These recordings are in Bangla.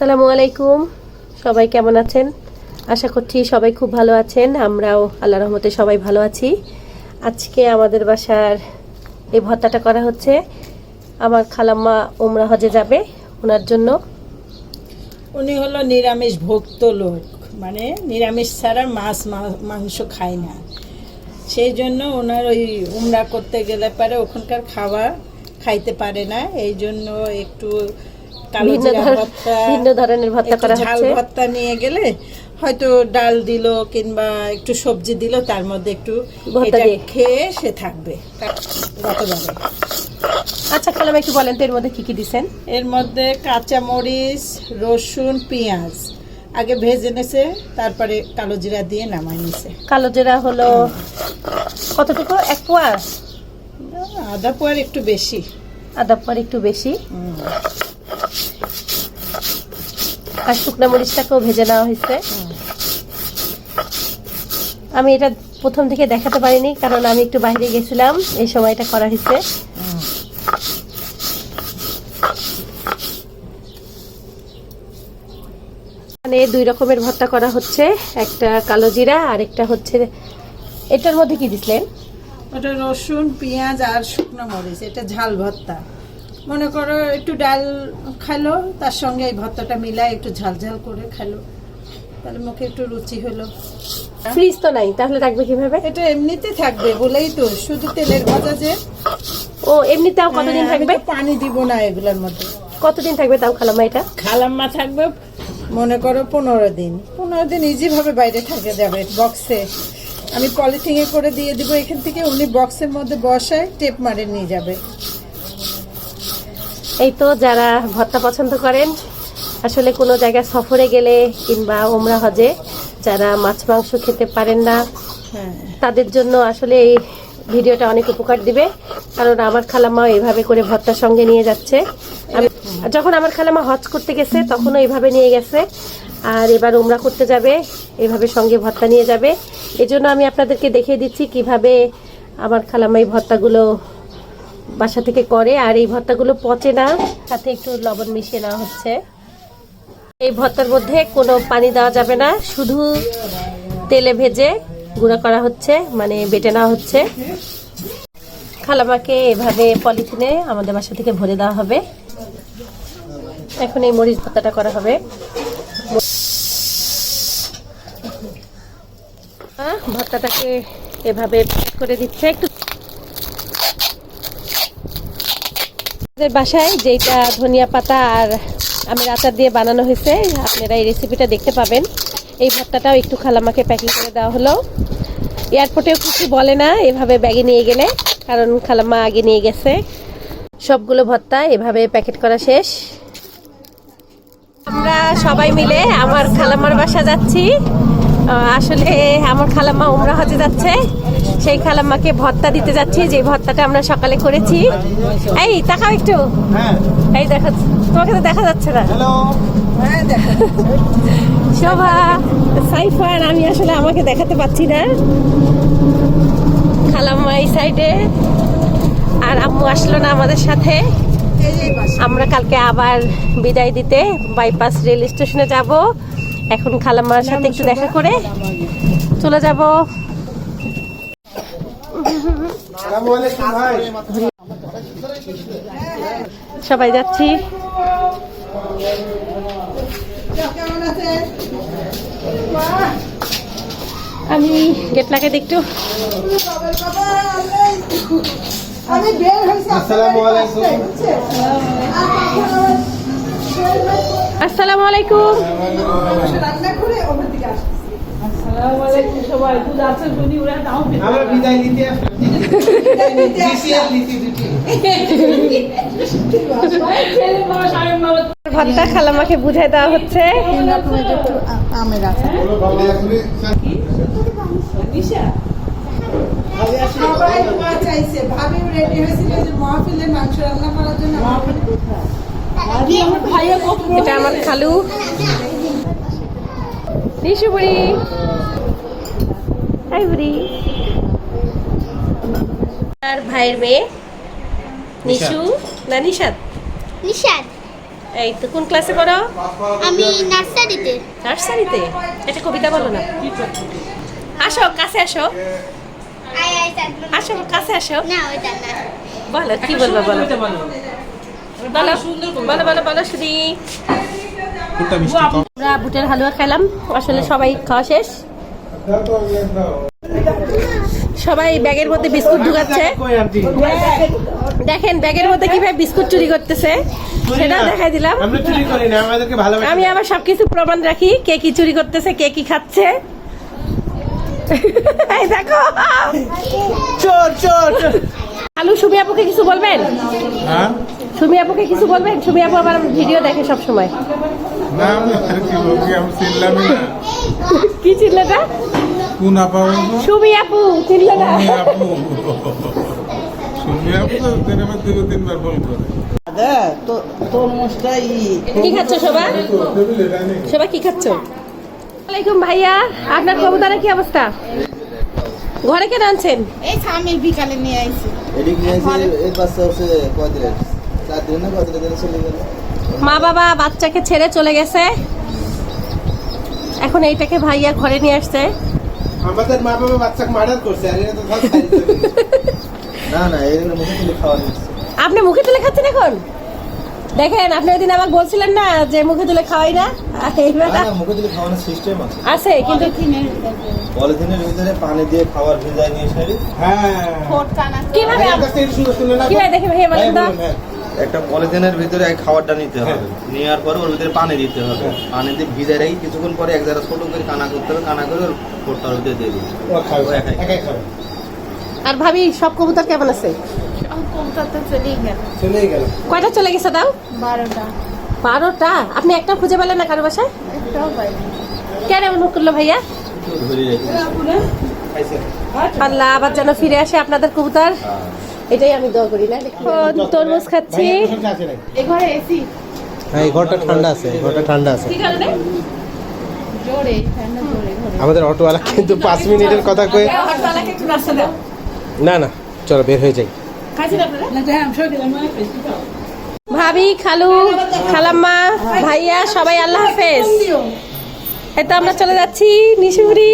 আসসালামু আলাইকুম। সবাই কেমন আছেন? আশা করছি সবাই খুব ভালো আছেন। আমরাও আল্লাহ রহমতে সবাই ভালো আছি। আজকে আমাদের বাসার এই ভর্তাটা করা হচ্ছে। আমার খালাম্মা উমরা হজে যাবে ওনার জন্য। উনি হলো নিরামিষ ভক্ত লোক। মানে নিরামিষ ছাড়া মাছ মাংস খায় না। সেই জন্য ওনার ওই উমরা করতে গেলে পারে ওখানকার খাবার খাইতে পারে না। এই জন্য একটু ভিন্ন ধরনের ভর্তা করা হচ্ছে। ভর্তা নিয়ে গেলে হয়তো ডাল দিল কিংবা একটু সবজি দিল তার মধ্যে একটু ভর্তা দিয়ে। খেয়ে সে থাকবে। গতবারে। আচ্ছা খালাম্মা একটু বলেন তো এর মধ্যে কি কি দিছেন? এর মধ্যে কাঁচা মরিচ রসুন পেঁয়াজ। আগে ভেজে নেছে তারপরে কালো জিরা দিয়ে নামাই নিছে। কালো জিরা হলো কতটুকু? এক পোয়া আদা পোয়ার একটু বেশি। আদা পর একটু বেশি। হুম, আর শুকনো মরিচটাকেও ভেজে নেওয়া হয়েছে। আমি এটা প্রথম থেকে দেখাতে পারিনি, কারণ আমি একটু বাইরে গেছিলাম, এই সময় এটা করা হয়েছে। দুই রকমের ভর্তা করা হচ্ছে, একটা কালো জিরা আর একটা হচ্ছে, এটার মধ্যে কি দিছিলেন? ওটা রসুন, পেঁয়াজ আর শুকনো মরিচ, এটা ঝাল ভর্তা। মনে করো একটু ডাল খাইলো তার সঙ্গে এই ভর্তাটা মিলাই একটু ঝাল ঝাল করে খাইলো তাহলে মুখে একটু রুচি হলো। ফ্রিজ তো নাই তাহলে রাখবে কীভাবে? এটা এমনিতে থাকবে বলেই তো শুধু তেলের ভাজা যে। ও এমনিতেও কতদিন হ্যাঁ, থাকবে? পানি দিব না এগুলোর মধ্যে। কতদিন থাকবে তাও খালাম্মা এটা? খালাম্মা থাকবে মনে করো পনেরো দিন। পনেরো দিন ইজিভাবে বাইরে থাকে যাবে বক্সে আমি পলিথিনে করে দিয়ে দিব এখান থেকে উনি বক্সের মধ্যে বসায় টেপ মারে নিয়ে যাবে। এই তো যারা ভর্তা পছন্দ করেন আসলে কোনো জায়গায় সফরে গেলে কিংবা ওমরা হজে যারা মাছ মাংস খেতে পারেন না হ্যাঁ। তাদের জন্য আসলে এই ভিডিওটা অনেক উপকার দিবে। কারণ আমার খালাম্মা এইভাবে করে ভর্তার সঙ্গে নিয়ে যাচ্ছে। যখন আমার খালাম্মা হজ করতে গেছে তখনও এইভাবে নিয়ে গেছে। আর এবার ওমরা করতে যাবে এভাবে সঙ্গে ভর্তা নিয়ে যাবে। এজন্য আমি আপনাদেরকে দেখিয়ে দিচ্ছি কীভাবে আমার খালাম্মা এই ভর্তাগুলো বাসা থেকে করে, আর এই ভর্তাগুলো পচে না, সাথে একটু লবণ মিশিয়ে নেওয়া হচ্ছে। এই ভর্তার মধ্যে কোনো পানি দেওয়া যাবে না, শুধু তেলে ভেজে গুঁড়া করা হচ্ছে মানে বেটে নেওয়া হচ্ছে। খালামাকে এভাবে পলিথিনে আমাদের বাসা থেকে ভরে দেওয়া হবে। এখন এই মরিচ ভর্তাটা করা হবে। ভর্তাটাকে এভাবে করে দিচ্ছে। একটু বাসায় যেটা ধনিয়া পাতা আর আমের আচার দিয়ে বানানো হয়েছে, আপনারা এই রেসিপিটা দেখতে পাবেন। এই ভর্তাটাও একটু খালামাকে প্যাকিং করে দেওয়া হলো। এয়ারপোর্টেও কিছু বলে না, এভাবে ব্যাগে নিয়ে গেলে, কারণ খালাম্মা আগে নিয়ে গেছে। সবগুলো ভর্তা এভাবে প্যাকেট করা শেষ। আমরা সবাই মিলে আমার খালাম্মার বাসা যাচ্ছি। আসলে আমার খালাম্মা উমরা হতে যাচ্ছে। সেই খালাম্মাকে ভত্তা দিতে যাচ্ছি যে ভত্তাটা আমরা সকালে করেছি। এই তাকাও একটু। এই দেখা তোমাকে তো দেখা যাচ্ছে না। হ্যাঁ শোভা সাইফার আমি আসলে আমাকে দেখাতে পাচ্ছি না। খালাম্মা এই সাইডে আর আম্মু আসলো না আমাদের সাথে। আমরা কালকে আবার বিদায় দিতে বাইপাস রেল স্টেশনে যাব। এখন খালাম্মার সাথে একটু দেখা করে চলে যাব। সবাই যাচ্ছি। আমি গেট লাগাই একটু আমি বের হয়েছি আসসালামু আলাইকুম। আসসালামু আলাইকুম। রান্না করে থেকে আসছি। আমরা বিদায় নিতে আসলাম খালামাকে বুঝাই দেওয়া হচ্ছে আমের আছে সবাই দোয়া চাইছে ভাবি রেডি হয়েছিল যে মহাফিলে মাংস রান্না করার জন্য এটা আমার খালু। নিশু বুড়ি হাই বুড়ি আর ভাইয়ের মেয়ে নিশু না নিশাদ নিশাদ এই তো কোন ক্লাসে পড়ো? আমি নার্সারিতে। নার্সারিতে? একটা কবিতা বলো না। আসো কাছে আসো। আই আই চাকরি আসো কাছে আসো। না ওইটা না। বলো কি বলব বলো? বলো। বলো বলো বলো শুনি কোনটা মিষ্টি আমরা বুটের হালুয়া খেলাম। আসলে সবাই খাওয়া শেষ। সবাই ব্যাগের মধ্যে বিস্কুট ঢুকাচ্ছে। দেখেন ব্যাগের মধ্যে কীভাবে বিস্কুট চুরি করতেছে। সেটা দেখাই দিলাম। আমি আবার সবকিছু প্রমাণ রাখি কে কি চুরি করতেছে কে কি খাচ্ছে। দেখো। চোর চোর। আলু সুমি আপুকে কিছু বলবেন? হ্যাঁ? সুমি আপুকে কিছু বলবেন? সুমি আপু আবার ভিডিও দেখে সব সময় না আমি আর কি বলব আমি চিনলামই না। কি চিনলেটা কোন আপা সুমি আপু চিনলে না সুমি আপু। সুমি আপু তো দু তিনবার ফোন করে। কি খাচ্ছ সবাই সবাই কি খাচ্ছ? আলাইকুম ভাইয়া আপনার কি অবস্থা? ঘরে কেন আনছেন এই স্বামীর বিকালে নিয়ে আইছি। এদিক নিয়ে এর পাশে কয়দিনের? মা বাবা বাচ্চাকে ছেড়ে চলে গেছে। এখন এইটাকে ভাইয়া ঘরে নিয়ে আসছে। আমাদের মা বাবা বাচ্চাকে মার্ডার করছে আর এটা তো না না এর মুখে তুলে খাওয়া আপনি মুখে তুলে খাচ্ছেন এখন? দেখেন আপনি ওই দিন আমাকে বলছিলেন না যে মুখে তুলে খাওয়াই না। এইবার না না মুখে তুলে খাওয়ানোর সিস্টেম আছে। আছে কিন্তু পলিথিনের ভিতরে পানি দিয়ে খাবার ভিজায় নিয়ে সারি হ্যাঁ। কীভাবে দেখে ভাইয়া বলেন তো একটা পলিথিনের ভিতরে এক খাবারটা নিতে হবে। নেওয়ার পরে ওর ভিতরে পানি দিতে হবে। পানি দিয়ে ভিজায় রেখে কিছুক্ষণ পরে এক জায়গায় ছোট করে কানা করতে হবে। কানা করে ওর পোটটার ভিতরে দিয়ে দিবে আর ভাবি সব কবুতর কেমন আছে? চলেই গেল। কয়টা চলে গেছে দাও বারোটা। বারোটা? আপনি একটা খুঁজে পেলেন না কারও বাসায়? কেন এমন করল ভাইয়া? আল্লাহ আবার যেন ফিরে আসে আপনাদের কবুতর। এটাই আমি দোয়া করি না? এখন তরমুজ খাচ্ছি? এই ঘরে এসি? হ্যাঁ এই ঘরটা ঠান্ডা আছে এই ঘরটা ঠান্ডা আছে। কি কারণে? জোরে ঠান্ডা জোরে ঘরে। আমাদের অটোওয়ালা কিন্তু পাঁচ মিনিটের কথা কয়ে দাও। না না চলো বের হয়ে যাই। ভাবি খালু খালাম্মা ভাইয়া সবাই আল্লাহ হাফেজ। তো আমরা চলে যাচ্ছি নিশুরি।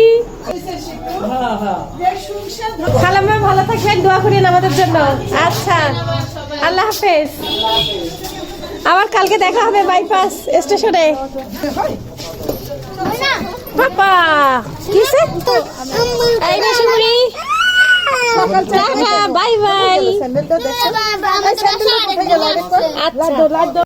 খালাম্মা ভালো থাকবেন দোয়া করেন আমাদের জন্য। আচ্ছা আল্লাহ হাফেজ। আবার কালকে দেখা হবে বাইপাস স্টেশনে বাবা কিসে এই নিশুরি। টাটা বাই বাই আচ্ছা।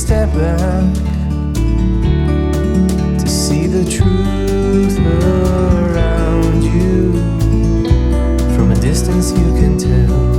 Step back to see the truth around you. From a distance, you can tell